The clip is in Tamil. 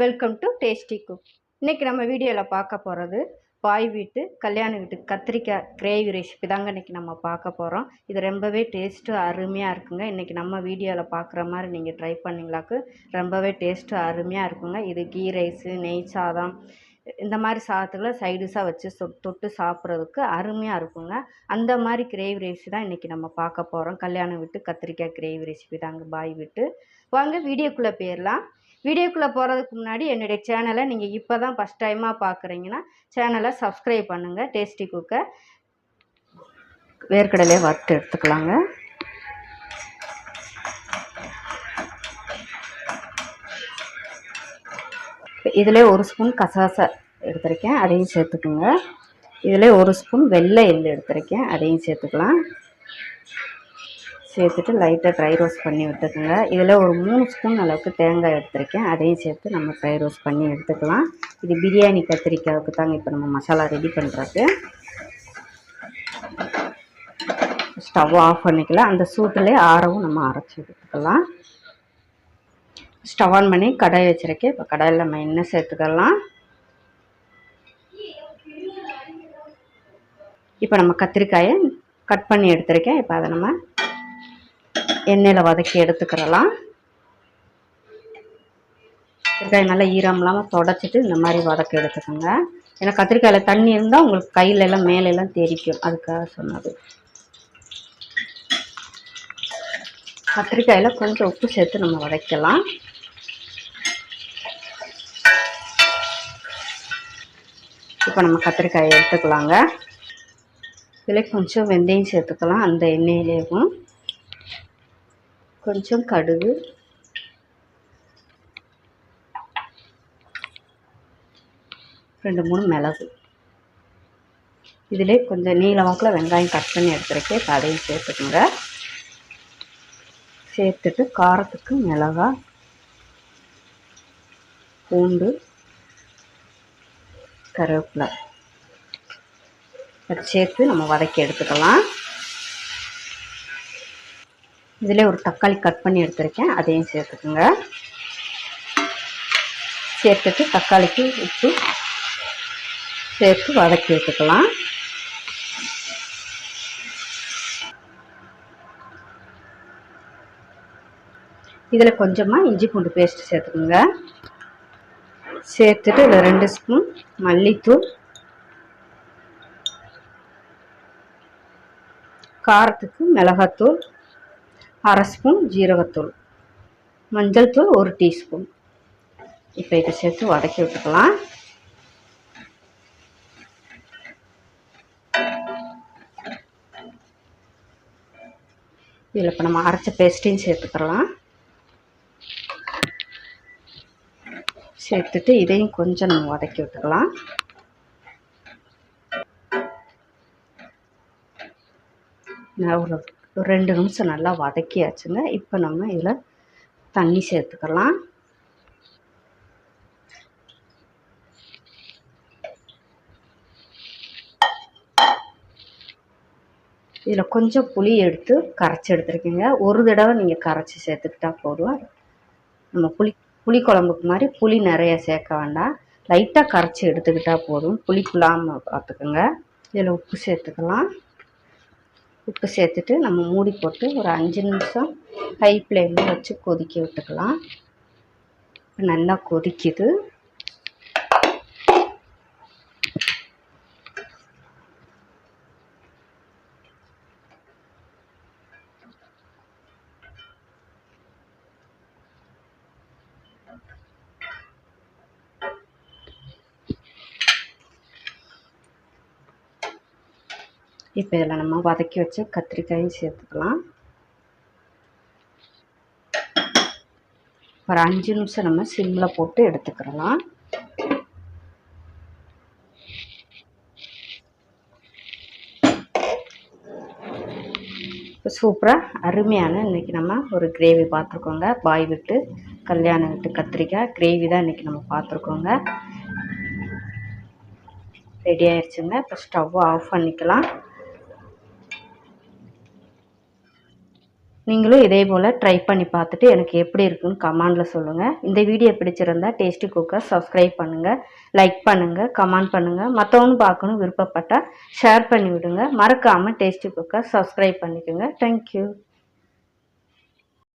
வெல்கம் டு டேஸ்டி குக் இன்றைக்கி நம்ம வீடியோவில் பார்க்க போகிறது பாய் வீட்டு கல்யாண வீட்டு கத்திரிக்காய் கிரேவி ரெசிபி தாங்க இன்றைக்கி நம்ம பார்க்க போகிறோம் இது ரொம்பவே டேஸ்ட்டு அருமையாக இருக்குங்க. இன்றைக்கி நம்ம வீடியோவில் பார்க்குற மாதிரி நீங்கள் ட்ரை பண்ணிங்களாக்கு ரொம்பவே டேஸ்ட்டு அருமையாக இருக்குங்க. இது கீ ரைஸு நெய் சாதம் இந்த மாதிரி சாதத்தில் சைடிஷாக வச்சு சொ தொட்டு சாப்பிட்றதுக்கு அருமையாக இருக்குங்க. அந்த மாதிரி கிரேவி ரெசிபி தான் இன்றைக்கி நம்ம பார்க்க போகிறோம் கல்யாணம் வீட்டு கத்திரிக்காய் கிரேவி ரெசிபி தாங்க பாய் வீட்டு. வாங்க வீடியோக்குள்ளே போயிடலாம். வீடியோக்குள்ளே போகிறதுக்கு முன்னாடி என்னுடைய சேனலை நீங்கள் இப்போ தான் ஃபஸ்ட் டைமாக பார்க்குறீங்கன்னா சேனலை சப்ஸ்கிரைப் பண்ணுங்கள் டேஸ்டி குக்கை வேர்க்கடலையை வறுத்து எடுத்துக்கலாங்க. இதில் ஒரு ஸ்பூன் கசாசை எடுத்திருக்கேன் அதையும் சேர்த்துக்குங்க. இதில் ஒரு ஸ்பூன் வெள்ளை எள் எடுத்திருக்கேன் அதையும் சேர்த்துக்கலாம். சேர்த்துட்டு லைட்டாக ட்ரை ரோஸ்ட் பண்ணி விட்டுக்குங்க. இதில் ஒரு மூணு ஸ்பூன் அளவுக்கு தேங்காய் எடுத்திருக்கேன். அதையும் சேர்த்து நம்ம ட்ரை ரோஸ்ட் பண்ணி எடுத்துக்கலாம். இது பிரியாணி கத்திரிக்காய்க்கு தாங்க இப்போ நம்ம மசாலா ரெடி பண்ணுறது ஸ்டவ் ஆஃப் பண்ணிக்கலாம் அந்த சூட்டிலே ஆறவும் நம்ம அரைச்சி எடுத்துக்கலாம். ஸ்டவ் ஆன் பண்ணி கடாய் வச்சுருக்கேன். இப்போ கடாயில் நம்ம எண்ணெய் சேர்த்துக்கலாம். இப்போ நம்ம கத்திரிக்காயை கட் பண்ணி எடுத்திருக்கேன். இப்போ அதை நம்ம எண்ணெயில் வதக்கி எடுத்துக்கிறலாம். கத்திரிக்காய் நல்லா ஈரம் இல்லாமல் தொடச்சிட்டு இந்த மாதிரி வதக்கி எடுத்துக்கோங்க. ஏன்னா கத்திரிக்காயில் தண்ணி இருந்தால் உங்களுக்கு கையில எல்லாம் மேலே எல்லாம் தெரிக்கும். அதுக்காக சொன்னது. கத்திரிக்காயில் கொஞ்சம் உப்பு சேர்த்து நம்ம வதக்கலாம். இப்போ நம்ம கத்திரிக்காயை எடுத்துக்கலாங்க. இதில் கொஞ்சம் வெந்தயம் சேர்த்துக்கலாம். அந்த எண்ணெயிலேயும். கொஞ்சம் கடுகு. ரெண்டு மூணு மிளகு. இதிலே கொஞ்சம் நீலமாக்கில் வெங்காயம் கட் பண்ணி எடுத்துருக்கேன். கடையும் அதையும் சேர்த்துட்டு காரத்துக்கு மிளகா பூண்டு கருவேப்பிலை. அதை சேர்த்து நம்ம வதக்கி எடுத்துக்கலாம். இதில் ஒரு தக்காளி கட் பண்ணி எடுத்துருக்கேன். அதையும் சேர்த்துக்குங்க. சேர்த்துட்டு தக்காளிக்கு உப்பு சேர்த்து வதக்கி எடுத்துக்கலாம். இதில் கொஞ்சமாக இஞ்சி பூண்டு பேஸ்ட் சேர்த்துக்குங்க. சேர்த்துட்டு இதில் ரெண்டு ஸ்பூன் மல்லித்தூள் காரத்துக்கு மிளகாத்தூள் அரை ஸ்பூன் ஜீரகத்தூள். மஞ்சள் தூள் ஒரு டீஸ்பூன். இப்போ இதை சேர்த்து வதக்கி விட்டுக்கலாம். இதில் இப்போ நம்ம அரைச்ச பேஸ்ட்டையும் சேர்த்துக்கலாம். சேர்த்துட்டு இதையும் கொஞ்சம் நம்ம வதக்கி விட்டுக்கலாம். நான் ஒரு ஒரு ரெண்டு நிமிஷம் நல்லா வதக்கியாச்சுங்க. இப்போ நம்ம இதில் தண்ணி சேர்த்துக்கலாம். இதில் கொஞ்சம் புளி எடுத்து கரைச்சி எடுத்துருக்கீங்க. ஒரு தடவை நீங்கள் கரைச்சி சேர்த்துக்கிட்டா போதும். நம்ம புளி புளி குழம்புக்கு மாதிரி புளி நிறைய சேர்க்க வேண்டாம். லைட்டாக கரைச்சி எடுத்துக்கிட்டால் போதும். புளி புளாமல் பார்த்துக்குங்க. இதில் உப்பு சேர்த்துக்கலாம். உப்பு சேர்த்துட்டு நம்ம மூடி போட்டு ஒரு அஞ்சு நிமிஷம் ஹை ஃப்ளேமில் வச்சு கொதிக்க விட்டுக்கலாம். நல்லா கொதிக்குது. இப்போ இதில் நம்ம வதக்கி வச்சு கத்திரிக்காயும் சேர்த்துக்கலாம். ஒரு அஞ்சு நிமிஷம் நம்ம சிம்மில் போட்டு எடுத்துக்கிறலாம் இப்போ சூப்பராக அருமையான இன்றைக்கி நம்ம ஒரு கிரேவி பார்த்துருக்கோங்க. பாய் விட்டு கல்யாணம் விட்டு கத்திரிக்காய் கிரேவி தான் இன்றைக்கி நம்ம பார்த்துருக்கோங்க. ரெடி ஆயிடுச்சுங்க இப்போ ஸ்டவ்வை ஆஃப் பண்ணிக்கலாம். நீங்களும் இதே போல் ட்ரை பண்ணி பார்த்துட்டு எனக்கு எப்படி இருக்குன்னு கமெண்டில் சொல்லுங்கள் இந்த வீடியோ பிடிச்சிருந்தா டேஸ்டி குக்கர் சப்ஸ்கிரைப் பண்ணுங்கள் லைக் பண்ணுங்கள் கமெண்ட் பண்ணுங்கள் மற்றவங்க பார்க்கணும் விருப்பப்பட்டால் ஷேர் பண்ணி விடுங்க. மறக்காமல் டேஸ்டி குக்கர் சப்ஸ்கிரைப் பண்ணிக்கோங்க. Thank you